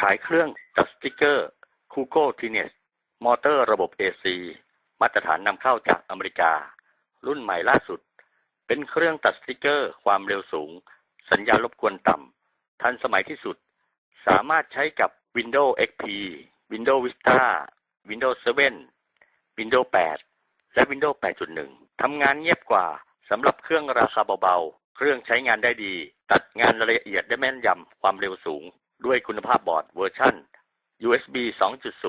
ขายเครื่องตัดสติกเกอร์คูโก้ทีเนสมอเตอร์ระบบ AC มาตรฐานนำเข้าจากอเมริกา รุ่นใหม่ล่าสุด เป็นเครื่องตัดสติกเกอร์ ความเร็วสูง สัญญาณรบกวนต่ำ ทันสมัยที่สุด สามารถใช้กับ Windows XP Windows Vista Windows 7 Windows 8 และ Windows 8.1 ทำงานเงียบกว่าสำหรับเครื่องราคาเบาๆ เครื่องใช้งานได้ดี ตัดงานละเอียดได้แม่นยำ ความเร็วสูง ด้วยคุณภาพบอร์ดเวอร์ชัน USB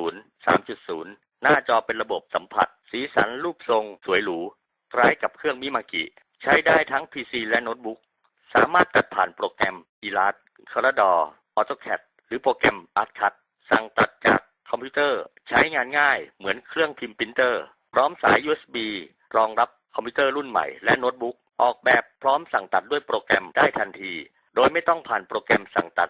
2.0 3.0 หน้าจอเป็นระบบสัมผัส สีสันรูปทรงสวยหรู คล้ายกับเครื่องมิมากิ ใช้ได้ทั้ง PC และโน้ตบุ๊ก สามารถตัดผ่านโปรแกรม Illustrator AutoCAD หรือโปรแกรม ArtCut สั่งตัดจากคอมพิวเตอร์ ใช้งานง่ายเหมือนเครื่องพิมพ์ปรินเตอร์ พร้อมสาย USB รองรับคอมพิวเตอร์รุ่นใหม่และโน้ตบุ๊ก ออกแบบพร้อมสั่งตัดด้วยโปรแกรมได้ทันที โดยไม่ต้องผ่านโปรแกรมสั่งตัด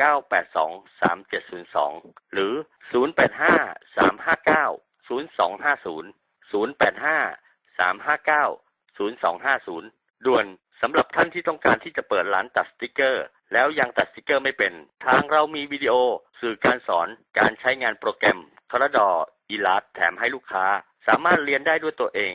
982 3702 หรือ 085 359 0250 085 359 0250 ด่วนสำหรับท่านที่ต้องการที่จะเปิดร้านตัดสติกเกอร์ แล้วยังตัดสติกเกอร์ไม่เป็น ทางเรามีวิดีโอ สื่อการสอนการใช้งานโปรแกรมค o รดออีลัสแถมให้ลูกค้า สามารถเรียนได้ด้วยตัวเอง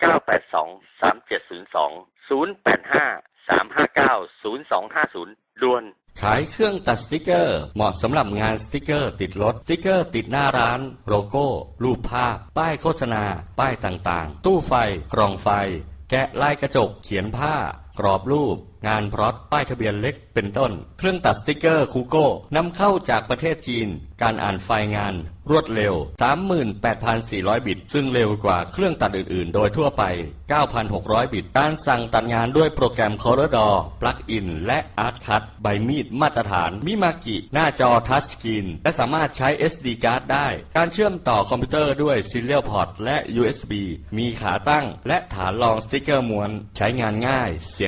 982 3702 085 359 0250ด่วนขายเครื่องตัดสติกเกอร์ เหมาะสำหรับงานสติกเกอร์ติดรถ สติกเกอร์ติดหน้าร้าน โลโก้ รูปภาพ ป้ายโฆษณา ป้ายต่างๆ ตู้ไฟ กล่องไฟ แกะลายกระจก เขียนผ้า กรอบรูป งานพร็อตป้ายทะเบียนเล็กเป็นต้น เครื่องตัดสติกเกอร์คูโก้นำเข้าจากประเทศจีน การอ่านไฟล์งาน รวดเร็ว 38,400 บิต ซึ่งเร็วกว่าเครื่องตัดอื่น ๆ โดยทั่วไป 9,600 บิต การสั่งตัดงานด้วยโปรแกรม Corridor Plug-in และ ArtCut ใบมีดมาตรฐาน มิมากิ หน้าจอทัชสกรีนและสามารถใช้ SD card ได้ การเชื่อมต่อคอมพิวเตอร์ด้วย Serial Port และ USB มีขาตั้ง และฐานรองสติกเกอร์ม้วน ใช้งานง่าย เสีย